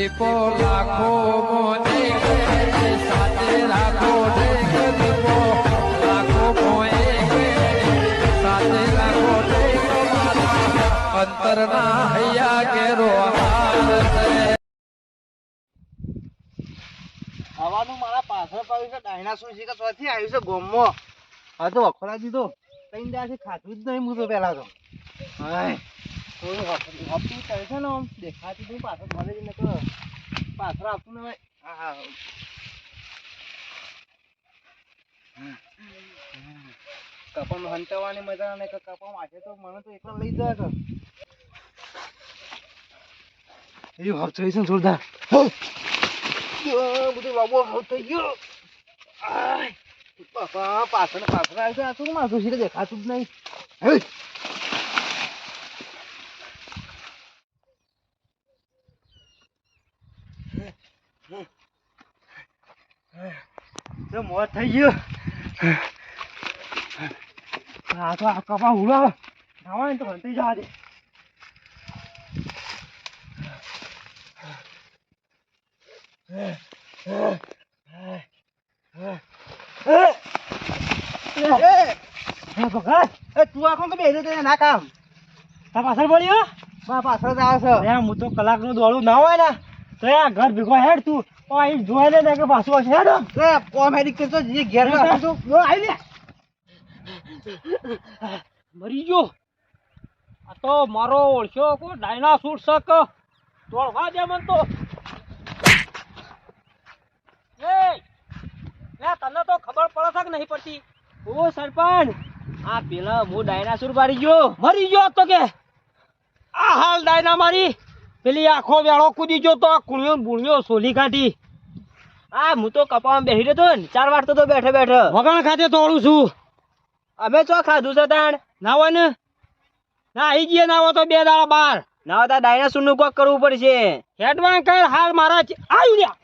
દીપો લાખો મોને સાથે રાખો દીપો લાખો મોએ સાથે રાખો અંતરના હૈયા કેરો મારા પાછળ પડ્યું છે ડાયનાસોર છે કે ચોથી આવ્યું છે ગોમો હા તો વખોડા દીધો. ત્રણ દાથી ખાધું જ નહીં હું તો પહેલા તો. હાય. હપતું કરે છે ને આમ દેખાતું નહીં પાછળ મળે જ નકર. પાછળ આપતું ને હા હા કપામાં હંતાવાની મજા ને કપા માથે તો મને તો એકલા લઈ જાય કે એ થઈ છે જોરદાર. બધું લાંબો ભાવ થઈ ગયો. બાપા પાછળ પાછળ આવ્યું છે આ શું માથું છે? દેખાતું જ નહીં. હે! તો મોત થઈ ગયો આ તો આ કપા ઉડા નાવા તો હંતી જવા દે તું આખો કે બેસી તે ના કામ તા પાછળ પડ્યો બા પાછળ જ આવે છે હું તો કલાકનું દોડું ના હોય ને તો ઘર ભેગો હેડ તું તો અહીં ને કે પાછું હશે. હેડ. એ કોમેડી કરતો જે ઘેર તું. રાખું આવી લે. મરી ગયો. આ તો મારો ઓળખ્યો કો ડાયનાસોર શક. દે મન તો. એ લે તને તો ખબર પડે છે કે નહીં પડતી? ઓ સરપંચ આ પેલા હું ડાયનાસોર મારી ગયો. મરી ગયો તો કે. આ હાલ ડાયના મારી. પેલી આખો વેળો કૂદી ગયો તો આ કુણ્યો બુણ્યો સોલી કાઢી. આ હું તો કપામાં બેસી રહ્યો ને ચાર વાર તો બેઠે બેઠે. વગણ ખાતે તોડું છું. અમે ચો ખાધું છે તાણ? ના હોય ને. ના આવી જઈએ ના હોય તો બે દાડા બાર. ના હોય તો ડાયનાસોરનું કોક કરવું પડશે. હેડવાન કર હાલ મારા ચ- રહ્યા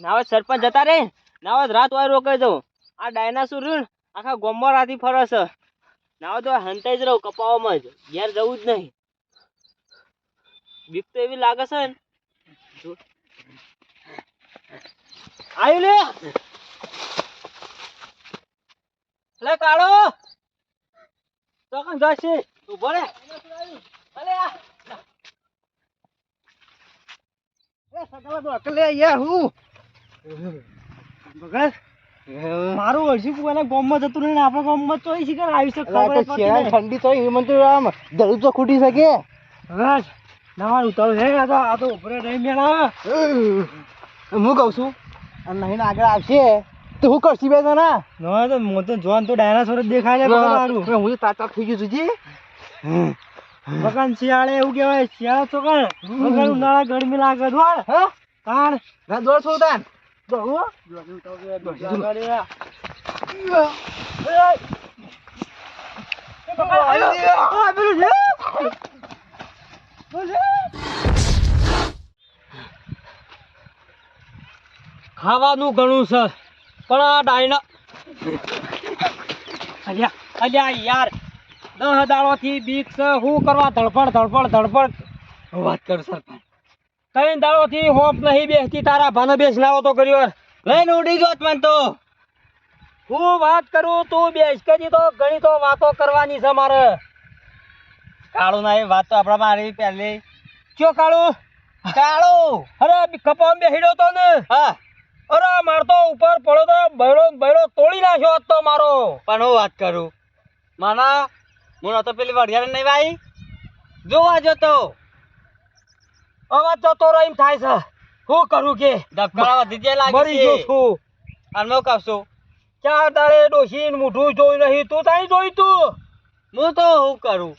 નાવત સરપંચ જતા રે. નાવત રાત વાય રોકાઈ જવું આ ડાયનાસોર આખા ગોમમાં રાતી ફરસ છે. ના તો હંતાઈ જ રહું કપાવામાં જ. ઘેર જવું જ નહીં. બીક તો એવી લાગે છે ને. આયુ લે. લે કાળો. તો કણ જશે ઊભો રે અલે એ સગલા તો અકલે યાર હું. બગડ. મારું વર્ષી પુવાના ગામમાં જતું રહીને આપણા ગામમાં તો શીખર આવી શકે ખબર તો શિયાળાની ઠંડી તો એ તો આમ દરું તો ખૂટી શકે. બસ ના ઉતારું છે આ તો આ તો ઉભરે નહીં મેળા. હું કહું છું અને નહીં આગળ આવશે. તો હું કરશી બે તને ના તો મો તો જોન તો ડાયનાસોર જ દેખાય છે મારું હું તો તાતા થઈ ગયું છું જી. બકાન શિયાળે એવું કહેવાય શિયાળો તો કણ? ઉનાળા ગરમી લાગે દોડ હા? તાણ. દોડ છો તાન દોડું ખાવાનું ઘણું છે, પણ આ ડાયના અલ્યા અલ્યા યાર, દહ દાડોથી બીક છે, શું કરવા ધડપડ ધડપડ ધડપડ વાત કરું સરપંચ. કઈ દાડોથી હોપ નહીં બેસતી તારા ભાને બેસનાવો તો કર્યો લઈને ઉડી ગયો મને તો. હું વાત કરું તું બેસ. કરી તો ઘણી તો વાતો કરવાની છે મારે. કાળું ના એ વાત તો આપણા મારી પહેલી. ચો કાળું? કાળું. અરે કપામ બેહીડો તો ને. હા. અરે માર તો ઉપર પડ્યો તો બૈરો બૈરો તોડી નાખ્યો હતો તો મારો. પણ હું વાત કરું? માના હું તો પેલી વડિયાર નહીં ભાઈ જોવા જતો. અવાજ જતો રહી થાય છે. શું કરું કે? ધબકારા વધી જાય લાગે મરી ગયો છું. અને હું કહું છું ચાર દાડે ડોશીને મોઢું જોઈ નહીં તું તાઈ જોઈ તું. હું તો શું કરું?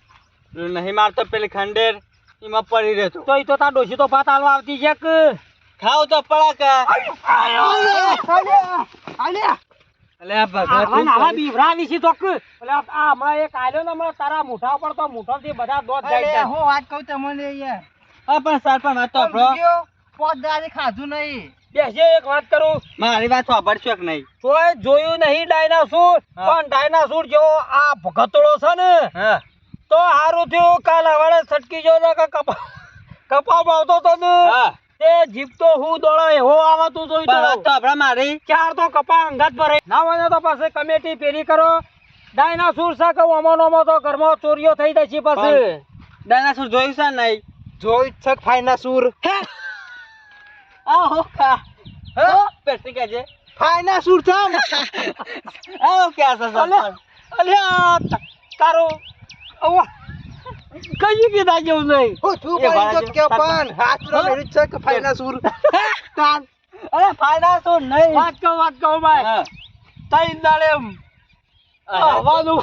નહીં મારતો પેલી ખંડેર એમાં પડી રહેતો. તો એ તો તાર ડોશી તો ભાત હાલવા આવતી છે કે? ખાવ તો પડાકા. અલે ભગત તો કે? આ હમણાં એક આલ્યો ને હમણાં તારા મુઠા પર તો મુઠાથી બધા દોત જાય હું વાત કહું તમને યાર. હા પણ સરપંચ વાત તો આપણો પોત દાડે ખાધું નહીં. બેસજો એક વાત કરું. મારી વાત સાંભળશો કે નહીં? તોય જોયું નહીં ડાયનાસોર પણ ડાયનાસોર જેવો આ ભગતડો છે ને હા. તો હારું થયું કાલ હવાડે છટકી જો ને કપા કપા આવતો તો ને તે જીપ તો હું દોડો એવો આવતું જોઈ તો. વાત તો આપણે મારી. ચાર તો કપા અંગાત ભરે. ના હોય તો પાસે કમેટી પેરી કરો. ડાયનાસોર છે કે ઓમોનોમો તો ઘરમાં ચોરીઓ થઈ જાય છે પછી ડાયનાસોર જોયું છે નહીં? જોઈ ફાઈના છે કે ફાયનાસુર આહો કા? હે? પેટી કે છે. ફાયનાસુર છે ને? હો કે છે સરપંચ અલ્યા તારો કઈ કીધા જેવું નહીં? હું છું એ ભાઈ તો કે પણ હાથ રો મેરી જ છે કે ફાયનાસુર તાન. અરે ફાયનાસોર નહીં. વાત કહો વાત કહો ભાઈ. તઈ દાડે હવાનું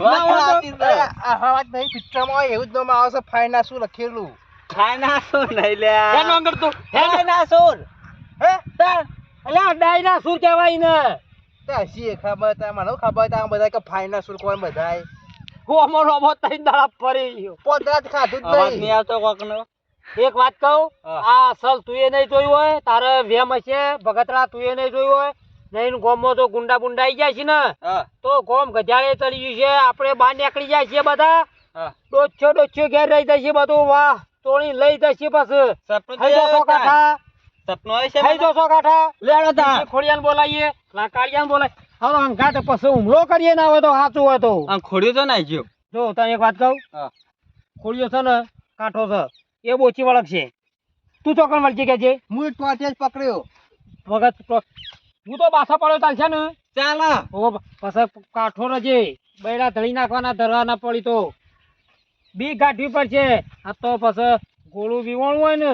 વાત નહીં પિક્ચરમાં એવું જ નામ આવે છે ફાયનાસુર લખેલું. ફાયનાસોર નહીં એનો લ્યા આગળ તું. ફાયનાસોર હે? અલ્યા ડાયનાસોર કહેવાય ને તે ખબર તા મને ખબર તા બધા કે ફાયનાસુર કોઈ બધાય? હું અમારો તઈ દાડા ફરી ગયો. પોદરાત ખાધું જ નહીં. નહીં આવતો કોકનો. એક વાત કહું આ અસલ તું એ નહીં જોયું હોય તારે વેમ હશે ભગતરા તું એ નહીં જોયું હોય નહીં ગોમમાં તો ગુંડા બુંડા આવી જાય છે ને તો ગોમ ગજાળે ચડી ગયું છે. આપણે બહાર નીકળી જાય છે બધા. ડોચ્યો ડોચ્યો ઘેર રહી જશે બધું. વાહ તોડી લઈ જાય છે બસ. થઈ જશો કાઠા. સપનું છે થઈ? જશો કાઠા. લેડો તા. ખોડિયાને બોલાવીએ. લાકાળિયાને બોલાય હવે અંગાત પછી હુમલો કરીએ ના હોય તો સાચું હોય તો. ખોડ્યો તો નાઈ ગયો. જો તને એક વાત કહું. ખોડિયો છે ને કાંઠો છે. એ બોચી વળગ છે તું ચોકણ વળચી કે છે હું ટોટે જ પકડ્યો. વગર તો- હું તો બાસા પડ્યો ચાલશે ને? ચાલ. ઓ પછી કાઠો રજે. બૈડા ધળી નાખવાના ધરવાના પડી તો. બી ગાંઠવી પડશે. આ તો પછી ગોળું બીવાણું હોય ને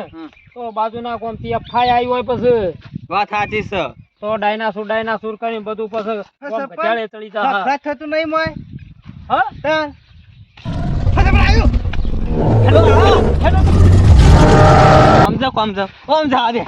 તો બાજુના કોમથી અફાઈ આવી હોય પછી. વાત સાચી છે. તો ડાયનાસુર ડાયનાસુર કરીને બધું પછી. ગજાળે ચડી જા. થતું નહીં મોય. હા? આવ્યું હેલો હેલો. સમજો સમજો સમજો આવે